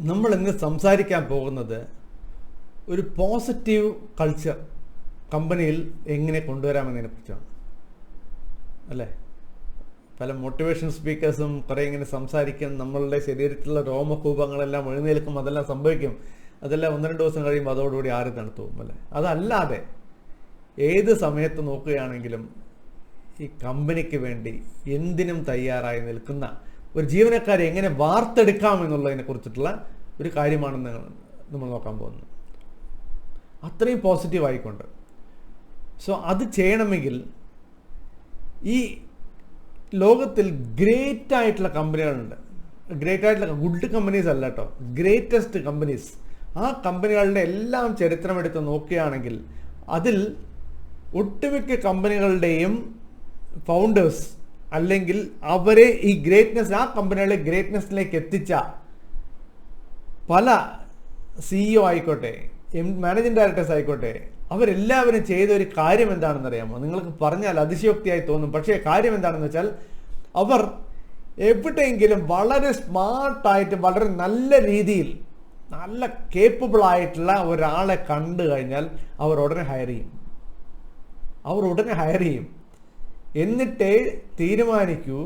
നമ്മൾ ഇന്ന് സംസാരിക്കാൻ പോകുന്നത് ഒരു പോസിറ്റീവ് കൾച്ചർ കമ്പനിയിൽ എങ്ങനെ കൊണ്ടുവരാമെന്നതിനെ കുറിച്ചാണ് അല്ലേ? പല മോട്ടിവേഷൻ സ്പീക്കേഴ്സും കുറേ ഇങ്ങനെ സംസാരിക്കും. നമ്മളുടെ ശരീരത്തിലുള്ള രോമകൂപങ്ങളെല്ലാം എഴുന്നേൽക്കും. അതെല്ലാം സംഭവിക്കും. അതെല്ലാം ഒന്ന് രണ്ട് ദിവസം കഴിയുമ്പോൾ അതോടുകൂടി ആര് തണുത്തു അല്ലേ? അതല്ലാതെ ഏത് സമയത്ത് നോക്കുകയാണെങ്കിലും ഈ കമ്പനിക്ക് വേണ്ടി എന്തിനും തയ്യാറായി നിൽക്കുന്ന ഒരു ജീവനക്കാരെ എങ്ങനെ വാർത്തെടുക്കാം എന്നുള്ളതിനെ കുറിച്ചിട്ടുള്ള ഒരു കാര്യമാണെന്ന് നമ്മൾ നോക്കാൻ പോകുന്നത് അത്രയും പോസിറ്റീവ് ആയിക്കൊണ്ട്. സോ അത് ചെയ്യണമെങ്കിൽ ഈ ലോകത്തിൽ ഗ്രേറ്റ് ആയിട്ടുള്ള കമ്പനികളുണ്ട്. ഗ്രേറ്റ് ആയിട്ടുള്ള ഗുഡ് കമ്പനീസ് അല്ല കേട്ടോ ഗ്രേറ്റസ്റ്റ് കമ്പനീസ് ആ കമ്പനികളുടെ എല്ലാം ചരിത്രം എടുത്ത് നോക്കുകയാണെങ്കിൽ അതിൽ ഒട്ടുമിക്ക കമ്പനികളുടെയും ഫൗണ്ടേഴ്സ് അല്ലെങ്കിൽ അവരെ ഈ ഗ്രേറ്റ്നെസ് ആ കമ്പനികളെ ഗ്രേറ്റ്നെസ്സിലേക്ക് എത്തിച്ച പല സിഇഒ ആയിക്കോട്ടെ എം മാനേജിംഗ് ഡയറക്ടേഴ്സ് ആയിക്കോട്ടെ അവരെല്ലാവരും ചെയ്ത ഒരു കാര്യം എന്താണെന്ന് അറിയാമോ നിങ്ങൾക്ക് പറഞ്ഞാൽ അതിശയോക്തിയായി തോന്നും. പക്ഷേ കാര്യം എന്താണെന്ന് വെച്ചാൽ അവർ എവിടെയെങ്കിലും വളരെ സ്മാർട്ടായിട്ട് വളരെ നല്ല രീതിയിൽ നല്ല കേപ്പബിൾ ആയിട്ടുള്ള ഒരാളെ കണ്ടു കഴിഞ്ഞാൽ അവർ ഉടനെ ഹയർ ചെയ്യും. അവർ ഉടനെ ഹയർ ചെയ്യും. എന്നിട്ടേ തീരുമാനിക്കൂ.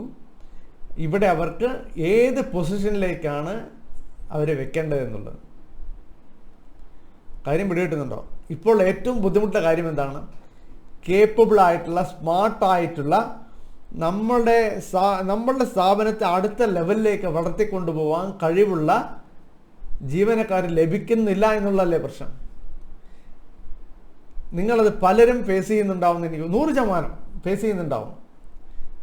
ഇവിടെ അവർക്ക് ഏത് പൊസിഷനിലേക്കാണ് അവരെ വെക്കേണ്ടത് എന്നുള്ളത്. കാര്യം പിടികിട്ടുന്നുണ്ടോ ഇപ്പോൾ ഏറ്റവും ബുദ്ധിമുട്ടുള്ള കാര്യം എന്താണ്? കേപ്പബിൾ ആയിട്ടുള്ള സ്മാർട്ടായിട്ടുള്ള നമ്മളുടെ നമ്മളുടെ സ്ഥാപനത്തെ അടുത്ത ലെവലിലേക്ക് വളർത്തിക്കൊണ്ടുപോകാൻ കഴിവുള്ള ജീവനക്കാർ ലഭിക്കുന്നില്ല എന്നുള്ളതല്ലേ പ്രശ്നം? നിങ്ങളത് പലരും ഫേസ് ചെയ്യുന്നുണ്ടാവുന്ന എനിക്ക് നൂറ് ശതമാനം ഫേസ് ചെയ്യുന്നുണ്ടാവും.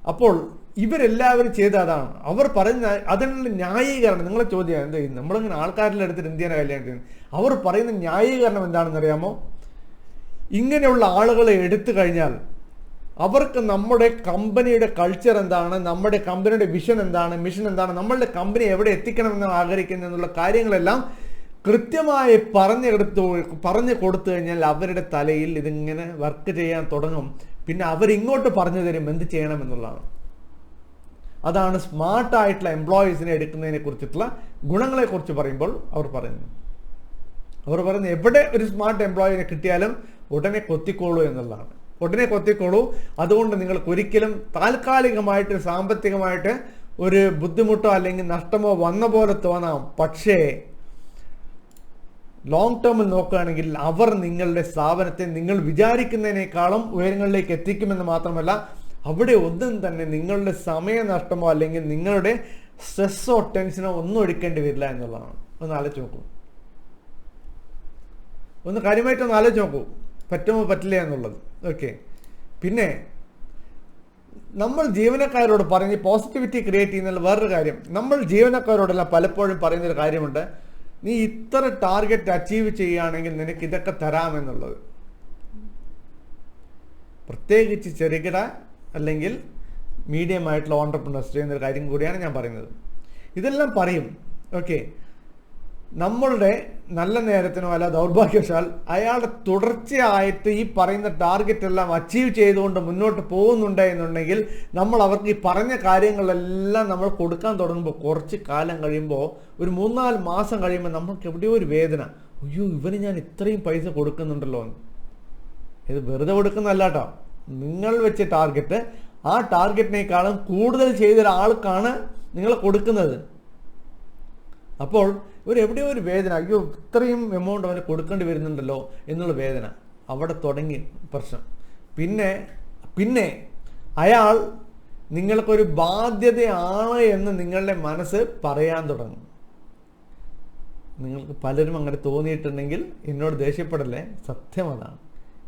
അപ്പോൾ ഇവരെല്ലാവരും ചെയ്ത അതാണ്. അവർ പറയുന്ന അതിനുള്ള ന്യായീകരണം നിങ്ങളെ ചോദ്യം എന്താ നമ്മളിങ്ങനെ ആൾക്കാരിൽ എടുത്തിട്ട് ഇന്ത്യനെ കല്യാണം ചെയ്യുന്നത് അവർ പറയുന്ന ന്യായീകരണം എന്താണെന്ന് അറിയാമോ ഇങ്ങനെയുള്ള ആളുകളെ എടുത്തു കഴിഞ്ഞാൽ അവർക്ക് നമ്മുടെ കമ്പനിയുടെ കൾച്ചർ എന്താണ് നമ്മുടെ കമ്പനിയുടെ വിഷൻ എന്താണ് മിഷൻ എന്താണ് നമ്മളുടെ കമ്പനി എവിടെ എത്തിക്കണമെന്ന് ആഗ്രഹിക്കുന്നു എന്നുള്ള കാര്യങ്ങളെല്ലാം കൃത്യമായി പറഞ്ഞെടുത്തു പറഞ്ഞു കൊടുത്തു കഴിഞ്ഞാൽ അവരുടെ തലയിൽ ഇതിങ്ങനെ വർക്ക് ചെയ്യാൻ തുടങ്ങും. പിന്നെ അവരിങ്ങോട്ട് പറഞ്ഞു തരും എന്ത് ചെയ്യണം എന്നുള്ളതാണ്. അതാണ് സ്മാർട്ടായിട്ടുള്ള എംപ്ലോയീസിനെ എടുക്കുന്നതിനെ കുറിച്ചിട്ടുള്ള ഗുണങ്ങളെ കുറിച്ച് പറയുമ്പോൾ അവർ പറയുന്നു അവർ പറയുന്നു എവിടെ ഒരു സ്മാർട്ട് എംപ്ലോയിനെ കിട്ടിയാലും ഉടനെ കൊത്തിക്കോളൂ എന്നുള്ളതാണ്. ഉടനെ കൊത്തിക്കോളൂ. അതുകൊണ്ട് നിങ്ങൾക്ക് ഒരിക്കലും താൽക്കാലികമായിട്ട് സാമ്പത്തികമായിട്ട് ഒരു ബുദ്ധിമുട്ടോ അല്ലെങ്കിൽ നഷ്ടമോ വന്ന പോലെ തോന്നാം പക്ഷേ ലോങ് ടേമിൽ നോക്കുകയാണെങ്കിൽ അവർ നിങ്ങളുടെ സ്ഥാപനത്തെ നിങ്ങൾ വിചാരിക്കുന്നതിനേക്കാളും ഉയരങ്ങളിലേക്ക് എത്തിക്കുമെന്ന് മാത്രമല്ല അവിടെ ഒന്നും തന്നെ നിങ്ങളുടെ സമയനഷ്ടമോ അല്ലെങ്കിൽ നിങ്ങളുടെ സ്ട്രെസ്സോ ടെൻഷനോ ഒന്നും എടുക്കേണ്ടി വരില്ല എന്നുള്ളതാണ്. ഒന്ന് ആലോചിച്ച് നോക്കൂ. ഒന്ന് കാര്യമായിട്ടൊന്ന് ആലോചിച്ച് നോക്കൂ. പറ്റുമോ പറ്റില്ല എന്നുള്ളത്. ഓക്കെ പിന്നെ നമ്മൾ ജീവനക്കാരോട് പറഞ്ഞ് പോസിറ്റിവിറ്റി ക്രിയേറ്റ് ചെയ്യുന്ന വേറൊരു കാര്യം. നമ്മൾ ജീവനക്കാരോടെല്ലാം പലപ്പോഴും പറയുന്നൊരു കാര്യമുണ്ട്. നീ ഇത്ര ടാർഗറ്റ് അച്ചീവ് ചെയ്യുകയാണെങ്കിൽ നിനക്ക് ഇതൊക്കെ തരാമെന്നുള്ളത്. പ്രത്യേകിച്ച് ചെറുകിട അല്ലെങ്കിൽ മീഡിയം ആയിട്ടുള്ള ഓണ്ടർപ്രണേഴ്സ് ചെയ്യുന്ന ഒരു കാര്യം കൂടിയാണ് ഞാൻ പറയുന്നത്. ഇതെല്ലാം പറയും. ഓക്കെ നമ്മളുടെ നല്ല നേരത്തിനോ അല്ല ദൗർഭാഗ്യവശാൽ അയാളുടെ തുടർച്ചയായിട്ട് ഈ പറയുന്ന ടാർഗറ്റ് എല്ലാം അച്ചീവ് ചെയ്തുകൊണ്ട് മുന്നോട്ട് പോകുന്നുണ്ട് എന്നുണ്ടെങ്കിൽ നമ്മൾ അവർക്ക് ഈ പറഞ്ഞ കാര്യങ്ങളെല്ലാം നമ്മൾ കൊടുക്കാൻ തുടങ്ങുമ്പോൾ കുറച്ച് കാലം കഴിയുമ്പോൾ ഒരു മൂന്നാൽ മാസം കഴിയുമ്പോൾ നമുക്ക് എവിടെയോ ഒരു വേദന. അയ്യോ ഇവന് ഞാൻ ഇത്രയും പൈസ കൊടുക്കുന്നുണ്ടല്ലോ. എന്ന് ഇത് വെറുതെ കൊടുക്കുന്നല്ല കേട്ടോ നിങ്ങൾ വെച്ച ടാർഗറ്റ് ആ ടാർഗറ്റിനേക്കാളും കൂടുതൽ ചെയ്തൊരാൾക്കാണ് നിങ്ങൾ കൊടുക്കുന്നത്. അപ്പോൾ ഒരു എവിടെയോ ഒരു വേദന അയ്യോ ഇത്രയും എമൗണ്ട് അവന് കൊടുക്കേണ്ടി വരുന്നുണ്ടല്ലോ എന്നുള്ള വേദന. അവിടെ തുടങ്ങി പ്രശ്നം. പിന്നെ പിന്നെ അയാൾ നിങ്ങൾക്കൊരു ബാധ്യതയാണ് എന്ന് നിങ്ങളുടെ മനസ്സ് പറയാൻ തുടങ്ങും. നിങ്ങൾക്ക് പലരും അങ്ങനെ തോന്നിയിട്ടുണ്ടെങ്കിൽ എന്നോട് ദേഷ്യപ്പെടല്ലേ? സത്യം അതാണ്.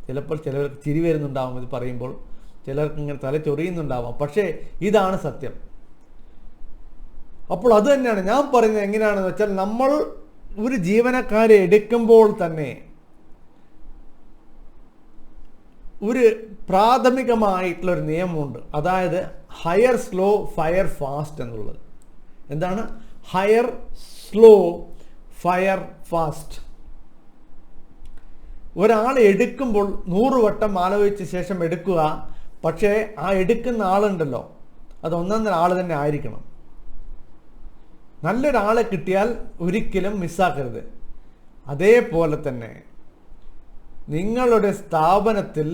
ചിലപ്പോൾ ചിലവർക്ക് ചിരി വരുന്നുണ്ടാവും ഇത് പറയുമ്പോൾ. ചിലർക്ക് ഇങ്ങനെ തല ചൊറിയുന്നുണ്ടാവാം. പക്ഷേ ഇതാണ് സത്യം. അപ്പോൾ അത് തന്നെയാണ്. ഞാൻ പറയുന്നത് എങ്ങനെയാണെന്ന് വെച്ചാൽ നമ്മൾ ഒരു ജീവനക്കാരെ എടുക്കുമ്പോൾ തന്നെ ഒരു പ്രാഥമികമായിട്ടുള്ള ഒരു നിയമമുണ്ട്. അതായത് ഹയർ സ്ലോ ഫയർ ഫാസ്റ്റ് എന്നുള്ളത്. എന്താണ്? ഹയർ സ്ലോ ഫയർ ഫാസ്റ്റ് ഒരാളെ എടുക്കുമ്പോൾ നൂറ് വട്ടം ആലോചിച്ച ശേഷം എടുക്കുക. പക്ഷേ ആ എടുക്കുന്ന ആളുണ്ടല്ലോ. അത് ഒന്നാം ആൾ തന്നെ ആയിരിക്കണം. നല്ലൊരാളെ കിട്ടിയാൽ ഒരിക്കലും മിസ്സാക്കരുത്. അതേപോലെ തന്നെ നിങ്ങളുടെ സ്ഥാപനത്തിൽ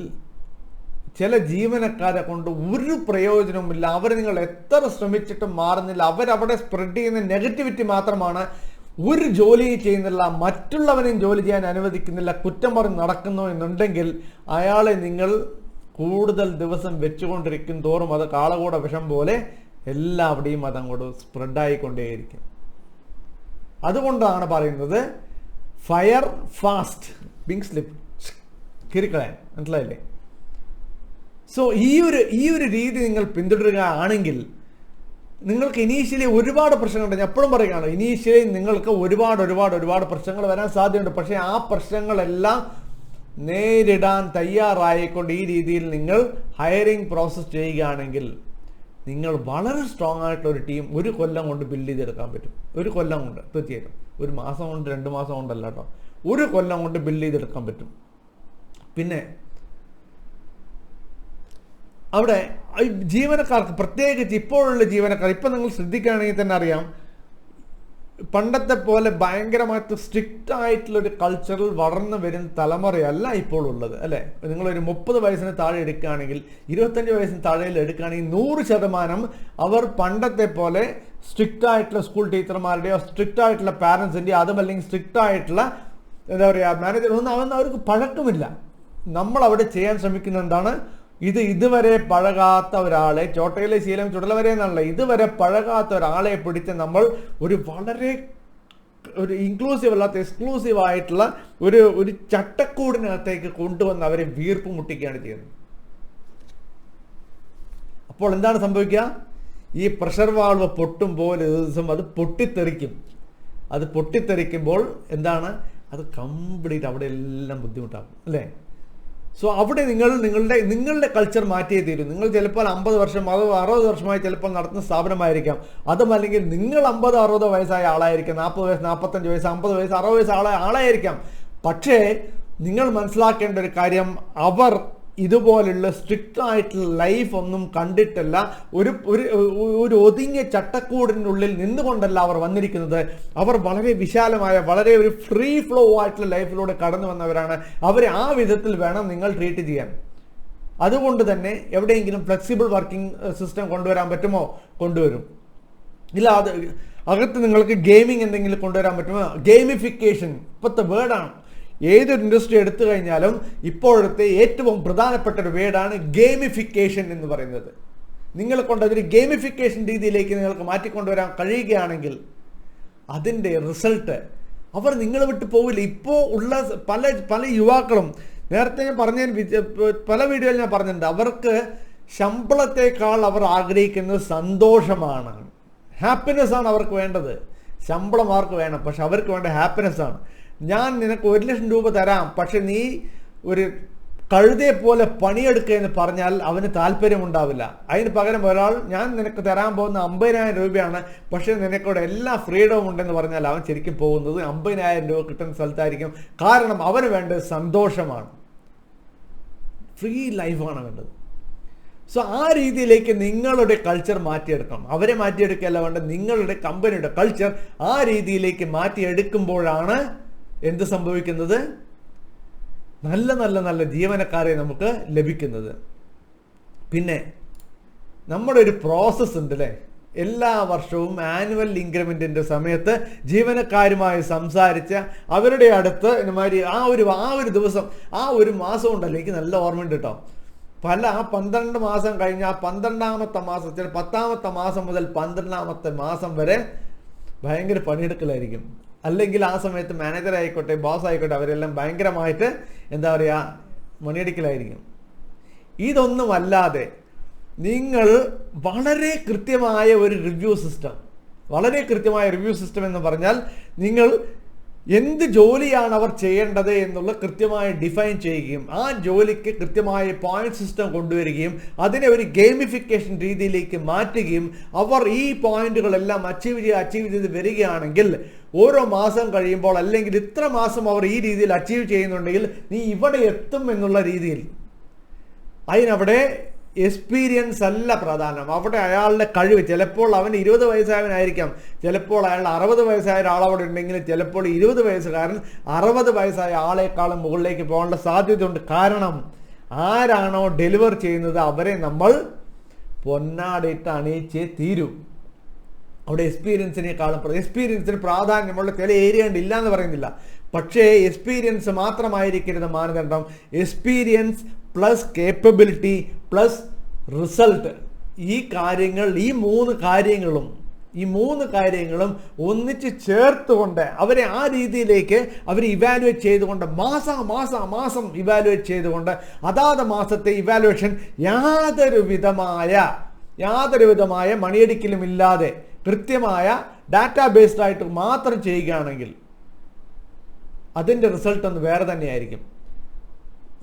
ചില ജീവനക്കാരെ കൊണ്ട് ഒരു പ്രയോജനവുമില്ല. അവർ നിങ്ങൾ എത്ര ശ്രമിച്ചിട്ടും മാറുന്നില്ല. അവരവിടെ സ്പ്രെഡ് ചെയ്യുന്ന നെഗറ്റിവിറ്റി മാത്രമാണ്. ഒരു ജോലി ചെയ്യുന്നില്ല. മറ്റുള്ളവനെയും ജോലി ചെയ്യാൻ അനുവദിക്കുന്നില്ല. കുറ്റം പറഞ്ഞ് നടക്കുന്നു എന്നുണ്ടെങ്കിൽ അയാളെ നിങ്ങൾ കൂടുതൽ ദിവസം വെച്ചുകൊണ്ടിരിക്കും തോറും അത് കാളകൂട വിഷം പോലെ എല്ലാവിടെയും അത് അങ്ങോട്ട് സ്പ്രെഡായിക്കൊണ്ടേയിരിക്കും. അതുകൊണ്ടാണ് പറയുന്നത് ഫയർ ഫാസ്റ്റ് ബിങ് സ്ലിപ്പ് കിരിക്കളയാൻ മനസ്സിലായില്ലേ? സോ ഈ ഒരു ഈ ഒരു രീതി നിങ്ങൾ പിന്തുടരുകയാണെങ്കിൽ നിങ്ങൾക്ക് ഇനീഷ്യലി ഒരുപാട് പ്രശ്നങ്ങളുണ്ട്. ഞാൻ എപ്പോഴും പറയുകയാണ് ഇനീഷ്യലി നിങ്ങൾക്ക് ഒരുപാട് ഒരുപാട് ഒരുപാട് പ്രശ്നങ്ങൾ വരാൻ സാധ്യതയുണ്ട്. പക്ഷേ ആ പ്രശ്നങ്ങളെല്ലാം നേരിടാൻ തയ്യാറായിക്കൊണ്ട് ഈ രീതിയിൽ നിങ്ങൾ ഹയറിംഗ് പ്രോസസ്സ് ചെയ്യുകയാണെങ്കിൽ നിങ്ങൾ വളരെ സ്ട്രോങ് ആയിട്ടുള്ള ഒരു ടീം ഒരു കൊല്ലം കൊണ്ട് ബിൽഡ് ചെയ്തെടുക്കാൻ പറ്റും. ഒരു കൊല്ലം കൊണ്ട് തീർച്ചയായിട്ടും. ഒരു മാസം കൊണ്ട് രണ്ട് മാസം കൊണ്ടല്ല കേട്ടോ ഒരു കൊല്ലം കൊണ്ട് ബിൽഡ് ചെയ്തെടുക്കാൻ പറ്റും. പിന്നെ അവിടെ ജീവനക്കാർക്ക് പ്രത്യേകിച്ച് ഇപ്പോഴുള്ള ജീവനക്കാർ ഇപ്പം നിങ്ങൾ ശ്രദ്ധിക്കുകയാണെങ്കിൽ തന്നെ അറിയാം പണ്ടത്തെ പോലെ ഭയങ്കരമായിട്ട് സ്ട്രിക്റ്റ് ആയിട്ടുള്ള ഒരു കൾച്ചറിൽ വളർന്നു വരുന്ന തലമുറയല്ല ഇപ്പോൾ ഉള്ളത് അല്ലേ? നിങ്ങളൊരു മുപ്പത് വയസ്സിന് താഴെ എടുക്കുകയാണെങ്കിൽ ഇരുപത്തഞ്ച് വയസ്സിന് താഴെ എടുക്കുകയാണെങ്കിൽ നൂറ് ശതമാനം അവർ പണ്ടത്തെ പോലെ സ്ട്രിക്റ്റ് ആയിട്ടുള്ള സ്കൂൾ ടീച്ചർമാരുടെയോ സ്ട്രിക്റ്റ് ആയിട്ടുള്ള പാരൻസിന്റെയോ അതും അല്ലെങ്കിൽ സ്ട്രിക്റ്റ് ആയിട്ടുള്ള എന്താ പറയുക മാനേജർ ഒന്നും അവർക്ക് പഴക്കമില്ല. നമ്മൾ അവിടെ ചെയ്യാൻ ശ്രമിക്കുന്ന എന്താണ്? ഇത് ഇതുവരെ പഴകാത്ത ഒരാളെ ചോട്ടയിലെ ശീലം ചുടല വരെ എന്നല്ല ഇതുവരെ പഴകാത്ത ഒരാളെ പിടിച്ച് നമ്മൾ ഒരു വളരെ ഒരു ഇൻക്ലൂസീവ് അല്ലാത്ത എക്സ്ക്ലൂസീവ് ആയിട്ടുള്ള ഒരു ഒരു ചട്ടക്കൂടിനകത്തേക്ക് കൊണ്ടുവന്ന് അവരെ വീർപ്പ് മുട്ടിക്കുകയാണ് ചെയ്യുന്നത്. അപ്പോൾ എന്താണ് സംഭവിക്കുക? ഈ പ്രഷർ വാൾവ് പൊട്ടുമ്പോൾ ദിവസം അത് പൊട്ടിത്തെറിക്കും. അത് പൊട്ടിത്തെറിക്കുമ്പോൾ എന്താണ്? അത് കംപ്ലീറ്റ് അവിടെ എല്ലാം ബുദ്ധിമുട്ടാകും അല്ലേ? സോ അവിടെ നിങ്ങൾ നിങ്ങളുടെ നിങ്ങളുടെ കൾച്ചർ മാറ്റിയേ തീരും. നിങ്ങൾ ചിലപ്പോൾ അമ്പത് വർഷം അതോ അറുപത് വർഷമായി ചിലപ്പോൾ നടത്തുന്ന സ്ഥാപനമായിരിക്കാം. അതും അല്ലെങ്കിൽ നിങ്ങൾ അമ്പത് അറുപത് വയസ്സായ ആളായിരിക്കാം. നാൽപ്പത് വയസ്സ് നാൽപ്പത്തഞ്ച് വയസ്സ് അമ്പത് വയസ്സ് അറുപത് വയസ്സ് ആളെ ആളായിരിക്കാം. പക്ഷേ നിങ്ങൾ മനസ്സിലാക്കേണ്ട ഒരു കാര്യം അവർ ഇതുപോലുള്ള സ്ട്രിക്റ്റ് ആയിട്ടുള്ള ലൈഫ് ഒന്നും കണ്ടിട്ടല്ല. ഒരു ഒരു ഒരു ഒതുങ്ങിയ ചട്ടക്കൂടിനുള്ളിൽ നിന്നുകൊണ്ടല്ല അവർ വന്നിരിക്കുന്നത്. അവർ വളരെ വിശാലമായ വളരെ ഒരു ഫ്രീ ഫ്ലോ ആയിട്ടുള്ള ലൈഫിലൂടെ കടന്നു വന്നവരാണ്. അവരെ ആ വിധത്തിൽ വേണം നിങ്ങൾ ട്രീറ്റ് ചെയ്യാൻ. അതുകൊണ്ട് തന്നെ എവിടെയെങ്കിലും ഫ്ലെക്സിബിൾ വർക്കിംഗ് സിസ്റ്റം കൊണ്ടുവരാൻ പറ്റുമോ? കൊണ്ടുവരും. ഇല്ല അത് അകത്ത് നിങ്ങൾക്ക് ഗെയിമിംഗ് എന്തെങ്കിലും കൊണ്ടുവരാൻ പറ്റുമോ? ഗെയിമിഫിക്കേഷൻ ഇപ്പോഴത്തെ വേർഡാണ് ഏതൊരു ഇൻഡസ്ട്രി എടുത്തു കഴിഞ്ഞാലും ഇപ്പോഴത്തെ ഏറ്റവും പ്രധാനപ്പെട്ട ഒരു വേർഡാണ് ഗെയിമിഫിക്കേഷൻ എന്ന് പറയുന്നത്. നിങ്ങളെ കൊണ്ട് അതൊരു ഗെയിമിഫിക്കേഷൻ രീതിയിലേക്ക് നിങ്ങൾക്ക് മാറ്റിക്കൊണ്ടുവരാൻ കഴിയുകയാണെങ്കിൽ അതിന്റെ റിസൾട്ട് അവർ നിങ്ങളെ വിട്ട് പോവില്ല. ഇപ്പോൾ ഉള്ള പല പല യുവാക്കളും നേരത്തെ ഞാൻ പറഞ്ഞ പല വീഡിയോയിൽ ഞാൻ പറഞ്ഞിട്ടുണ്ട്. അവർക്ക് ശമ്പളത്തെക്കാൾ അവർ ആഗ്രഹിക്കുന്നത് സന്തോഷമാണ്. ഹാപ്പിനെസ് ആണ് അവർക്ക് വേണ്ടത്. ശമ്പളം അവർക്ക് വേണം. പക്ഷെ അവർക്ക് വേണ്ട ഹാപ്പിനെസ് ആണ്. ഞാൻ നിനക്ക് ഒരു ലക്ഷം രൂപ തരാം പക്ഷെ നീ ഒരു കഴുതയെ പോലെ പണിയെടുക്കുക എന്ന് പറഞ്ഞാൽ അവന് താല്പര്യമുണ്ടാവില്ല. അതിന് പകരം ഒരാൾ ഞാൻ നിനക്ക് തരാൻ പോകുന്ന അമ്പതിനായിരം രൂപയാണ് പക്ഷേ നിനക്കൂടെ എല്ലാ ഫ്രീഡവും ഉണ്ടെന്ന് പറഞ്ഞാൽ അവൻ ശരിക്കും പോകുന്നത് അമ്പതിനായിരം രൂപ കിട്ടുന്ന സ്ഥലത്തായിരിക്കും. കാരണം അവന് വേണ്ടത് സന്തോഷമാണ്. ഫ്രീ ലൈഫാണ് വേണ്ടത്. സോ ആ രീതിയിലേക്ക് നിങ്ങളുടെ കൾച്ചർ മാറ്റിയെടുക്കണം. അവരെ മാറ്റിയെടുക്കുകയല്ല വേണ്ടത് നിങ്ങളുടെ കമ്പനിയുടെ കൾച്ചർ ആ രീതിയിലേക്ക് മാറ്റിയെടുക്കുമ്പോഴാണ് എന്ത് സംഭവിക്കുന്നത്? നല്ല നല്ല നല്ല ജീവനക്കാരെ നമുക്ക് ലഭിക്കുന്നത്. പിന്നെ നമ്മുടെ ഒരു പ്രോസസ്സ് ഉണ്ട് അല്ലേ എല്ലാ വർഷവും ആനുവൽ ഇൻക്രിമെന്റിന്റെ സമയത്ത് ജീവനക്കാരുമായി സംസാരിച്ച് അവരുടെ അടുത്ത് ഇതുമാതിരി ആ ഒരു ആ ഒരു ദിവസം ആ ഒരു മാസം ഉണ്ടല്ലോ. എനിക്ക് നല്ല ഓർമ്മ ഉണ്ട് കേട്ടോ. പല ആ പന്ത്രണ്ട് മാസം കഴിഞ്ഞ് ആ പന്ത്രണ്ടാമത്തെ മാസം ചില പത്താമത്തെ മാസം മുതൽ പന്ത്രണ്ടാമത്തെ മാസം വരെ ഭയങ്കര പണിയെടുക്കലായിരിക്കും. അല്ലെങ്കിൽ ആ സമയത്ത് മാനേജർ ആയിക്കോട്ടെ ബോസ് ആയിക്കോട്ടെ അവരെല്ലാം ഭയങ്കരമായിട്ട് എന്താ പറയുക മണിയടിക്കലായിരിക്കും ഇതൊന്നുമല്ലാതെ നിങ്ങൾ വളരെ കൃത്യമായ ഒരു റിവ്യൂ സിസ്റ്റം വളരെ കൃത്യമായ റിവ്യൂ സിസ്റ്റം എന്ന് പറഞ്ഞാൽ നിങ്ങൾ എന്ത് ജോലിയാണ് അവർ ചെയ്യേണ്ടത് എന്നുള്ള കൃത്യമായി ഡിഫൈൻ ചെയ്യുകയും ആ ജോലിക്ക് കൃത്യമായ പോയിന്റ് സിസ്റ്റം കൊണ്ടുവരികയും അതിനെ ഒരു ഗെയിമിഫിക്കേഷൻ രീതിയിലേക്ക് മാറ്റുകയും അവർ ഈ പോയിന്റുകളെല്ലാം അച്ചീവ് ചെയ്ത് അച്ചീവ് ചെയ്ത് വരികയാണെങ്കിൽ ഓരോ മാസം കഴിയുമ്പോൾ അല്ലെങ്കിൽ ഇത്ര മാസം അവർ ഈ രീതിയിൽ അച്ചീവ് ചെയ്യുന്നുണ്ടെങ്കിൽ നീ ഇവിടെ എത്തും എന്നുള്ള രീതിയിൽ. അതിനവിടെ എക്സ്പീരിയൻസ് അല്ല പ്രധാനം. അവിടെ അയാളുടെ കഴിവ്. ചിലപ്പോൾ അവൻ ഇരുപത് വയസ്സായവനായിരിക്കാം. ചിലപ്പോൾ അയാൾ അറുപത് വയസ്സായ ഒരാളവിടെ ഉണ്ടെങ്കിൽ ചിലപ്പോൾ ഇരുപത് വയസ്സുകാരൻ അറുപത് വയസ്സായ ആളെക്കാളും മുകളിലേക്ക് പോകാനുള്ള സാധ്യതയുണ്ട്. കാരണം ആരാണോ ഡെലിവർ ചെയ്യുന്നത് അവരെ നമ്മൾ പൊന്നാടിയിട്ട് അണിയിച്ചേ തീരും. അവിടെ എക്സ്പീരിയൻസിനേക്കാളും എക്സ്പീരിയൻസിന് പ്രാധാന്യമുള്ള ചില ഏരിയ ഉണ്ട് ഇല്ല എന്ന് പറയുന്നില്ല. പക്ഷേ എക്സ്പീരിയൻസ് മാത്രമായിരിക്കരുത് മാനദണ്ഡം. Experience plus capability plus result. ഈ കാര്യങ്ങൾ ഈ മൂന്ന് കാര്യങ്ങളും ഈ മൂന്ന് കാര്യങ്ങളും ഒന്നിച്ച് ചേർത്തുകൊണ്ട് അവരെ ആ രീതിയിലേക്ക് അവർ ഇവാലുവേറ്റ് ചെയ്തുകൊണ്ട് മാസ മാസ മാസം ഇവാലുവേറ്റ് ചെയ്തുകൊണ്ട് അതാത് മാസത്തെ ഇവാലുവേഷൻ യാതൊരു വിധമായ യാതൊരു വിധമായ മണിയടിക്കലും ഇല്ലാതെ കൃത്യമായ ഡാറ്റാ ബേസ്ഡ് ആയിട്ട് മാത്രം ചെയ്യുകയാണെങ്കിൽ അതിന്റെ റിസൾട്ട് ഒന്ന് വേറെ തന്നെയായിരിക്കും.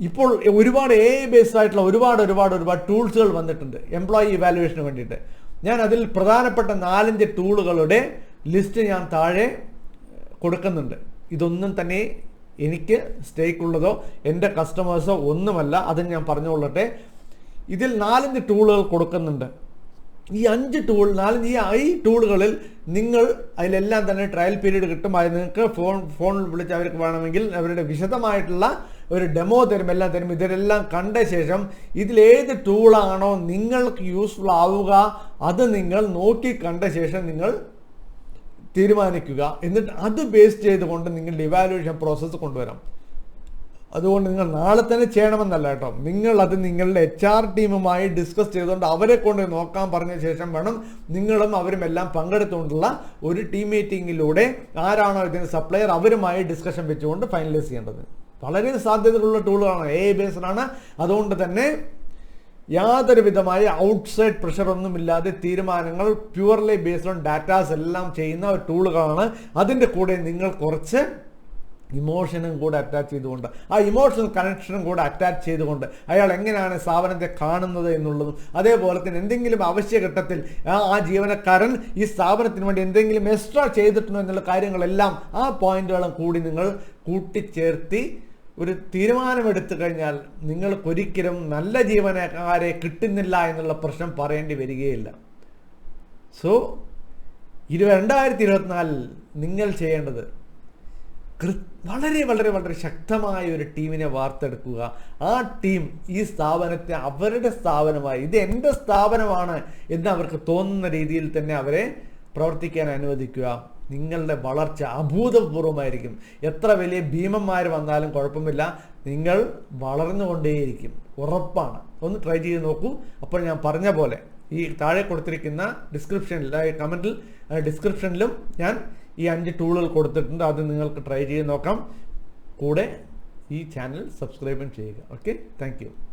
ഇപ്പോൾ ഒരുപാട് എ ഐ ബേസ്ഡ് ആയിട്ടുള്ള ഒരുപാട് ഒരുപാട് ഒരുപാട് ടൂൾസുകൾ വന്നിട്ടുണ്ട്. എംപ്ലോയി ഇവാലുവേഷന് വേണ്ടിയിട്ട്. ഞാൻ അതിൽ പ്രധാനപ്പെട്ട നാലഞ്ച് ടൂളുകളുടെ ലിസ്റ്റ് ഞാൻ താഴെ കൊടുക്കുന്നുണ്ട്. ഇതൊന്നും തന്നെ എനിക്ക് സ്റ്റേക്ക് ഉള്ളതോ എന്റെ കസ്റ്റമേഴ്സോ ഒന്നുമല്ല. അത് ഞാൻ പറഞ്ഞുകൊള്ളട്ടെ. ഇതിൽ നാലഞ്ച് ടൂളുകൾ കൊടുക്കുന്നുണ്ട്. ഈ അഞ്ച് ടൂൾ നാലഞ്ച് ഈ ഈ ടൂളുകളിൽ നിങ്ങൾ അതിലെല്ലാം തന്നെ ട്രയൽ പീരീഡ് കിട്ടും. അത് നിങ്ങൾക്ക് ഫോൺ ഫോണിൽ വിളിച്ച് അവർക്ക് വേണമെങ്കിൽ അവരുടെ വിശദമായിട്ടുള്ള ഒരു ഡെമോ തരും എല്ലാം തരും ഇതിലെല്ലാം കണ്ട ശേഷം ഇതിലേത് ടൂളാണോ നിങ്ങൾക്ക് യൂസ്ഫുൾ ആവുക അത് നിങ്ങൾ നോക്കി കണ്ട ശേഷം നിങ്ങൾ തീരുമാനിക്കുക. എന്നിട്ട് അത് ബേസ് ചെയ്തുകൊണ്ട് നിങ്ങളുടെ ഇവാലുവേഷൻ പ്രോസസ്സ് കൊണ്ടുവരാം. അതുകൊണ്ട് നിങ്ങൾ നാളെ തന്നെ ചെയ്യണമെന്നല്ല കേട്ടോ. നിങ്ങൾ അത് നിങ്ങളുടെ എച്ച് ആർ ടീമുമായി ഡിസ്കസ് ചെയ്തുകൊണ്ട് അവരെ കൊണ്ട് നോക്കാൻ പറഞ്ഞ ശേഷം വേണം നിങ്ങളും അവരും എല്ലാം പങ്കെടുത്തുകൊണ്ടുള്ള ഒരു ടീം മീറ്റിങ്ങിലൂടെ ആരാണോ ഇതിന് സപ്ലയർ അവരുമായി ഡിസ്കഷൻ വെച്ചുകൊണ്ട് ഫൈനലൈസ് ചെയ്യേണ്ടത്. വളരെ സാധ്യതകളുള്ള ടൂളാണ് എ ബേസ്ഡ് ആണ്. അതുകൊണ്ട് തന്നെ യാതൊരു വിധമായ ഔട്ട്സൈഡ് പ്രഷർ ഒന്നുമില്ലാതെ തീരുമാനങ്ങൾ പ്യുവർലി ബേസ്ഡ് ഓൺ ഡാറ്റാസ് എല്ലാം ചെയ്യുന്ന ഒരു ടൂളുകളാണ്. അതിന്റെ കൂടെ നിങ്ങൾ കുറച്ച് ഇമോഷനും കൂടെ അറ്റാച്ച് ചെയ്തുകൊണ്ട് ആ ഇമോഷണൽ കണക്ഷനും കൂടെ അറ്റാച്ച് ചെയ്തുകൊണ്ട് അയാൾ എങ്ങനെയാണ് സ്ഥാപനത്തെ കാണുന്നത് എന്നുള്ളതും അതേപോലെ തന്നെ എന്തെങ്കിലും അവശ്യഘട്ടത്തിൽ ആ ജീവനക്കാരൻ ഈ സ്ഥാപനത്തിന് വേണ്ടി എന്തെങ്കിലും എക്സ്ട്രാ ചെയ്തിട്ടുണ്ടോ എന്നുള്ള കാര്യങ്ങളെല്ലാം ആ പോയിന്റുകളും കൂടി നിങ്ങൾ കൂട്ടിച്ചേർത്തി ഒരു തീരുമാനമെടുത്തു കഴിഞ്ഞാൽ നിങ്ങൾക്കൊരിക്കലും നല്ല ജീവനക്കാരെ കിട്ടുന്നില്ല എന്നുള്ള പ്രശ്നം പറയേണ്ടി വരികയില്ല. സോ ഇരു രണ്ടായിരത്തി ഇരുപത്തിനാലിൽ നിങ്ങൾ ചെയ്യേണ്ടത് വളരെ വളരെ വളരെ ശക്തമായ ഒരു ടീമിനെ വാർത്തെടുക്കുക. ആ ടീം ഈ സ്ഥാപനത്തെ അവരുടെ സ്ഥാപനമായി ഇത് എന്റെ സ്ഥാപനമാണ് എന്ന് അവർക്ക് തോന്നുന്ന രീതിയിൽ തന്നെ അവരെ പ്രവർത്തിക്കാൻ അനുവദിക്കുക. നിങ്ങളുടെ വളർച്ച അഭൂതപൂർവമായിരിക്കും. എത്ര വലിയ ഭീമന്മാർ വന്നാലും കുഴപ്പമില്ല. നിങ്ങൾ വളർന്നുകൊണ്ടേയിരിക്കും. ഉറപ്പാണ്. ഒന്ന് ട്രൈ ചെയ്ത് നോക്കൂ. അപ്പോൾ ഞാൻ പറഞ്ഞ പോലെ ഈ താഴെ കൊടുത്തിരിക്കുന്ന ഡിസ്ക്രിപ്ഷനിൽ കമന്റിൽ ഡിസ്ക്രിപ്ഷനിലും ഞാൻ ഈ അഞ്ച് ടൂളുകൾ കൊടുത്തിട്ടുണ്ട്. അത് നിങ്ങൾക്ക് ട്രൈ ചെയ്ത് നോക്കാം. കൂടെ ഈ ചാനൽ സബ്സ്ക്രൈബും ചെയ്യുക. Okay thank